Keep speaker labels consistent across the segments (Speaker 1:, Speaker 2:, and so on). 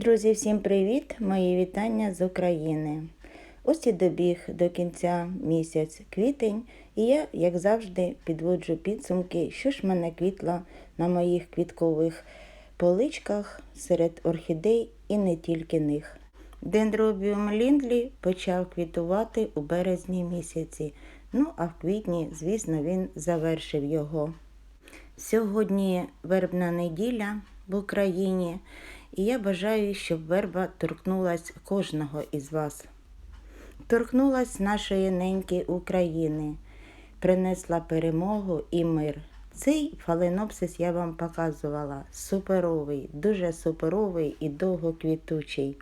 Speaker 1: Друзі, всім привіт! Мої вітання з України. Ось і добіг до кінця місяць квітень, і я, як завжди, підводжу підсумки, що ж мене квітло на моїх квіткових поличках серед орхідей і не тільки них. Дендробіум ліндлі почав квітувати у березні місяці. Ну а в квітні, звісно, він завершив його. Сьогодні вербна неділя в Україні, і я бажаю, щоб верба торкнулась кожного із вас. Торкнулась нашої неньки України, принесла перемогу і мир. Цей фаленопсис я вам показувала. Суперовий, дуже суперовий і довгоквітучий.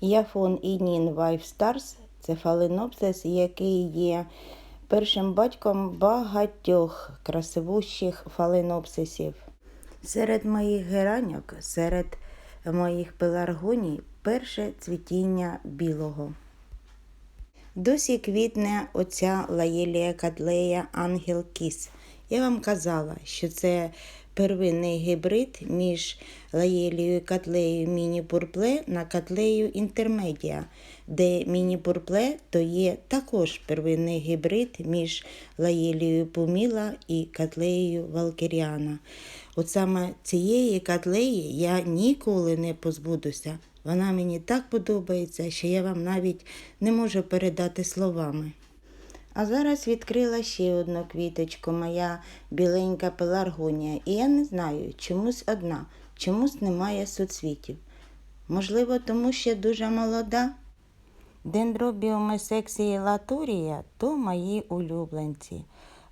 Speaker 1: Яфон Інін Вайф Старс це фаленопсис, який є першим батьком багатьох красивущих фаленопсисів. Серед моїх гераньок, серед моїх пеларгоній перше цвітіння білого. Досі квітне оця лаєлія кадлея Ангел Кіс. Я вам казала, що це первинний гібрид між лаєлією катлеєю міні-пурпле на катлею інтермедіа, де міні-пурпле то є також первинний гібрид між лаєлією пуміла і катлеєю валкеріана. От саме цієї катлеї я ніколи не позбудуся. Вона мені так подобається, що я вам навіть не можу передати словами. А зараз відкрила ще одну квіточку, моя біленька пеларгонія, і я не знаю, чомусь одна, чомусь немає суцвітів. Можливо, тому що дуже молода. Дендробіуми сексії латурія то мої улюбленці.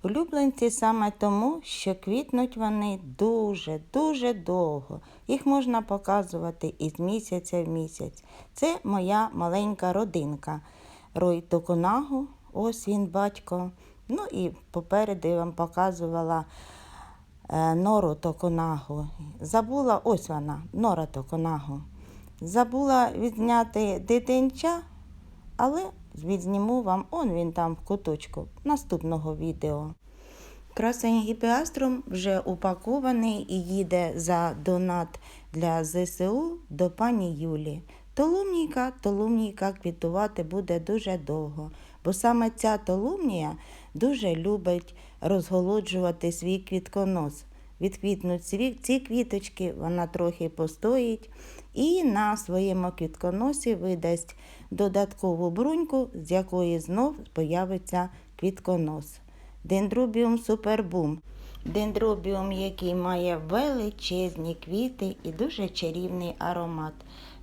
Speaker 1: Улюбленці саме тому, що квітнуть вони дуже-дуже довго. Їх можна показувати із місяця в місяць. Це моя маленька родинка. Рой Токунагу, ось він батько. Ну і попереду я вам показувала е, нору Токунагу. Забула, ось вона, нора Токунагу. Забула відзняти дитинча, але відзніму вам, он він там в куточку наступного відео. Красень гіпіаструм вже упакований і їде за донат для ЗСУ до пані Юлі. Толумніка, толумніка квітувати буде дуже довго, бо саме ця толумнія дуже любить розголоджувати свій квітконос. Відквітнуть ці квіточки, вона трохи постоїть і на своєму квітконосі видасть додаткову бруньку, з якої знов появиться квітконос. Дендробіум супербум. Дендробіум, який має величезні квіти і дуже чарівний аромат.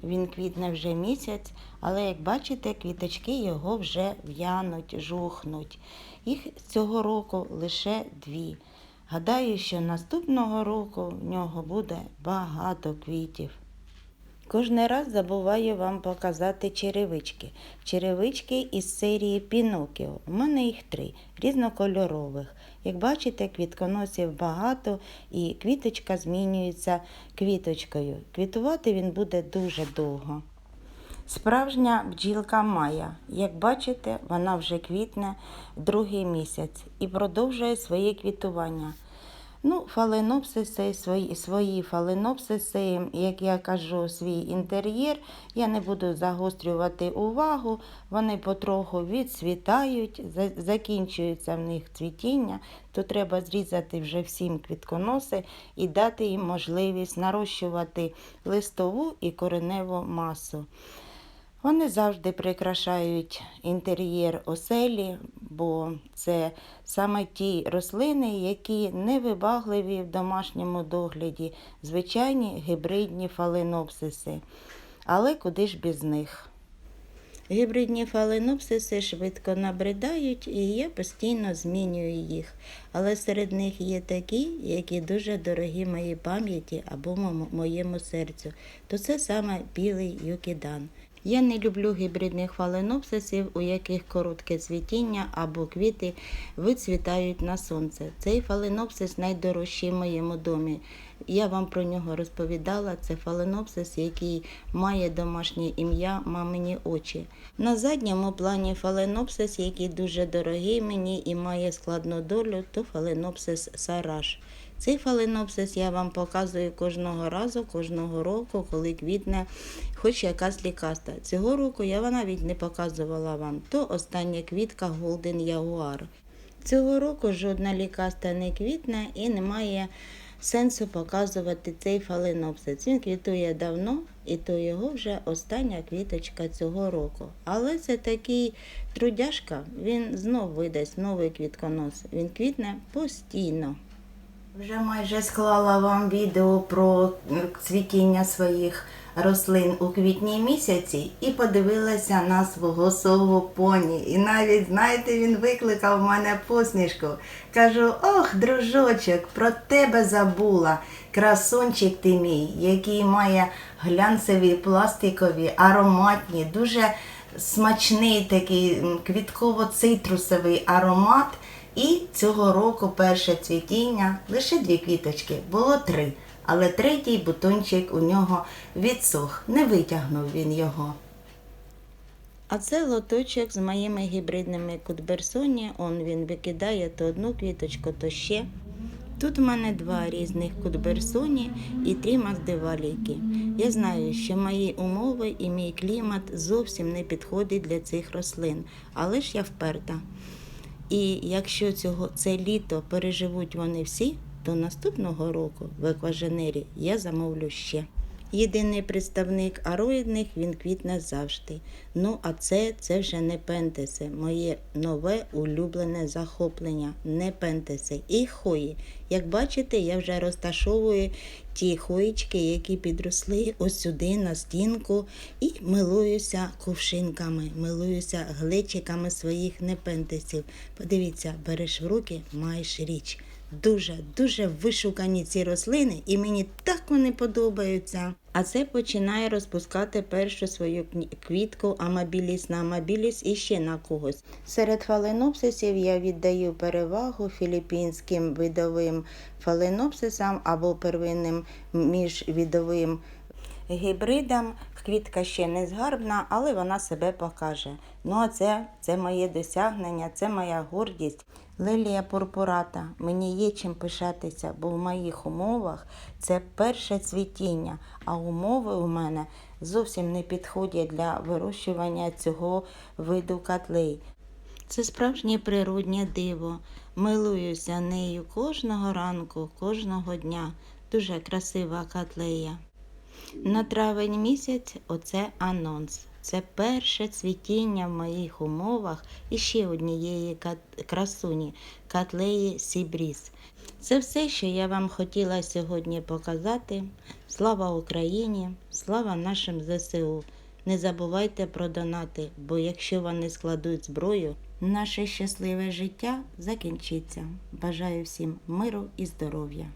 Speaker 1: Він квітне вже місяць, але, як бачите, квіточки його вже в'януть, жухнуть. Їх цього року лише дві. Гадаю, що наступного року в нього буде багато квітів. Кожний раз забуваю вам показати черевички. Черевички із серії Пінокіо. У мене їх три, різнокольорових. Як бачите, квітконосів багато і квіточка змінюється квіточкою. Квітувати він буде дуже довго. Справжня бджілка Майя. Як бачите, вона вже квітне другий місяць і продовжує своє квітування. Ну, фаленопсиси, свої свої фаленопсиси, як я кажу, свій інтер'єр. Я не буду загострювати увагу, вони потроху відцвітають, закінчується в них цвітіння, то треба зрізати вже всім квітконоси і дати їм можливість нарощувати листову і кореневу масу. Вони завжди прикрашають інтер'єр оселі, бо це саме ті рослини, які невибагливі в домашньому догляді, звичайні гібридні фаленопсиси. Але куди ж без них? Гібридні фаленопсиси швидко набридають, і я постійно змінюю їх. Але серед них є такі, які дуже дорогі моїй пам'яті або моєму серцю. То це саме білий юкідан. Я не люблю гібридних фаленопсисів, у яких коротке цвітіння або квіти вицвітають на сонце. Цей фаленопсис найдорожчий в моєму домі. Я вам про нього розповідала. Це фаленопсис, який має домашнє ім'я мамині очі. На задньому плані фаленопсис, який дуже дорогий мені і має складну долю, то фаленопсис сараш. Цей фаленопсис я вам показую кожного разу, кожного року, коли квітне хоч якась лікаста. Цього року я навіть не показувала вам. То остання квітка Golden Jaguar. Цього року жодна лікаста не квітне і немає сенсу показувати цей фаленопсис. Він квітує давно, і то його вже остання квіточка цього року. Але це такий трудяшка, він знов видасть новий квітконос. Він квітне постійно. Вже майже склала вам відео про цвітіння своїх рослин у квітні місяці і подивилася на свого сову поні. І навіть, знаєте, він викликав в мене посмішку. Кажу: ох, дружочок, про тебе забула. Красунчик ти мій, який має глянцеві, пластикові, ароматні, дуже смачний такий квітково-цитрусовий аромат. І цього року перше цвітіння, лише дві квіточки, було три. Але третій бутончик у нього відсох, не витягнув він його. А це лоточок з моїми гібридними кутберсоні. Он він викидає то одну квіточку, то ще. Тут в мене два різних кутберсоні і три маздиваліки. Я знаю, що мої умови і мій клімат зовсім не підходять для цих рослин, але ж я вперта. І якщо цього це літо переживуть вони всі, то наступного року в екваженері я замовлю ще. Єдиний представник ароїдних він квітне завжди. Ну, а це, це вже не пентеси, моє нове улюблене захоплення, не пентеси. І хої. Як бачите, я вже розташовую ті хоїчки, які підросли ось сюди на стінку, і милуюся кувшинками, милуюся глечиками своїх непентесів. Подивіться, береш в руки, маєш річ. Дуже, дуже вишукані ці рослини, і мені так вони подобаються. А це починає розпускати першу свою квітку амабіліс на амабіліс і ще на когось. Серед фаленопсисів я віддаю перевагу філіппінським видовим фаленопсисам або первинним міжвідовим гібридам. Квітка ще не згарбна, але вона себе покаже. Ну а це, це моє досягнення, це моя гордість. Лелія пурпурата. Мені є чим пишатися, бо в моїх умовах це перше цвітіння, а умови у мене зовсім не підходять для вирощування цього виду котлей. Це справжнє природнє диво. Милуюся нею кожного ранку, кожного дня. Дуже красива котлея. На травень місяць оце анонс. Це перше цвітіння в моїх умовах і ще однієї красуні котлеї Сібріс. Це все, що я вам хотіла сьогодні показати. Слава Україні! Слава нашим ЗСУ! Не забувайте про донати, бо якщо вони складуть зброю, наше щасливе життя закінчиться. Бажаю всім миру і здоров'я!